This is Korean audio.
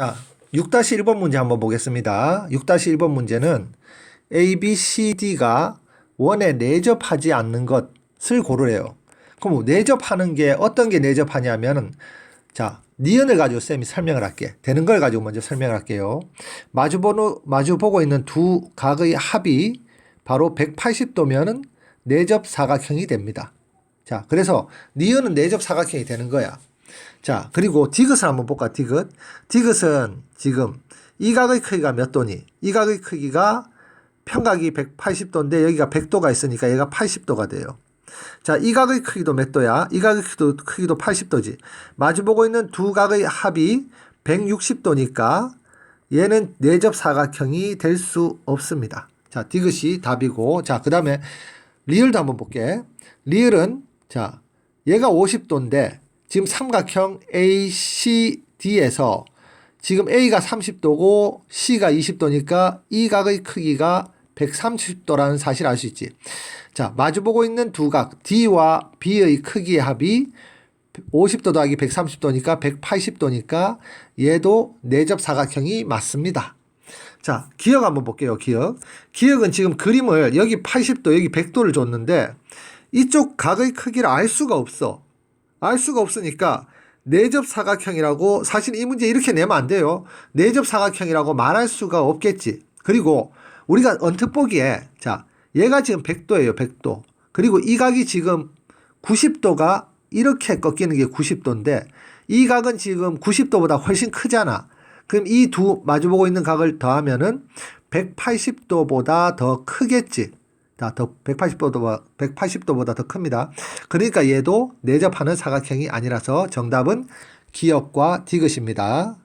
자, 6-1번 문제 한번 보겠습니다. 6-1번 문제는 A, B, C, D가 원에 내접하지 않는 것을 고르래요. 그럼 내접하는 게 어떤 게 내접하냐면은 자, 니은을 가지고 쌤이 설명을 할게. 되는 걸 가지고 먼저 설명을 할게요. 마주보는 마주보고 있는 두 각의 합이 바로 180도면은 내접 사각형이 됩니다. 자, 그래서 니은은 내접 사각형이 되는 거야. 자, 그리고 디귿을 한번 볼까, 디귿. 디귿은 지금 이 각의 크기가 몇 도니? 이 각의 크기가 평각이 180도인데 여기가 100도가 있으니까 얘가 80도가 돼요. 자, 이 각의 크기도 몇 도야? 이 각의 크기도, 크기도 80도지. 마주보고 있는 두 각의 합이 160도니까 얘는 내접 사각형이 될 수 없습니다. 자, 디귿이 답이고. 자, 그 다음에 리을도 한번 볼게. 리을은, 자, 얘가 50도인데 지금 삼각형 ACD에서 지금 A가 30도고 C가 20도니까 이 각의 크기가 130도라는 사실을 알수 있지. 자, 마주보고 있는 두 각 D와 B의 크기의 합이 50도 더하기 130도니까 180도니까 얘도 내접 사각형이 맞습니다. 자, 기억 한번 볼게요. 기억. 기억은 지금 그림을 여기 80도, 여기 100도를 줬는데 이쪽 각의 크기를 알 수가 없어. 알 수가 없으니까 내접 사각형이라고 사실 이 문제 이렇게 내면 안 돼요. 내접 사각형이라고 말할 수가 없겠지. 그리고 우리가 언뜻 보기에 자, 얘가 지금 100도예요. 100도. 그리고 이 각이 지금 90도가 이렇게 꺾이는 게 90도인데 이 각은 지금 90도보다 훨씬 크잖아. 그럼 이 두 마주보고 있는 각을 더하면은 180도보다 더 크겠지. 자, 더 180도보다 180도보다 더 큽니다. 그러니까 얘도 내접하는 사각형이 아니라서 정답은 기역과 디귿입니다.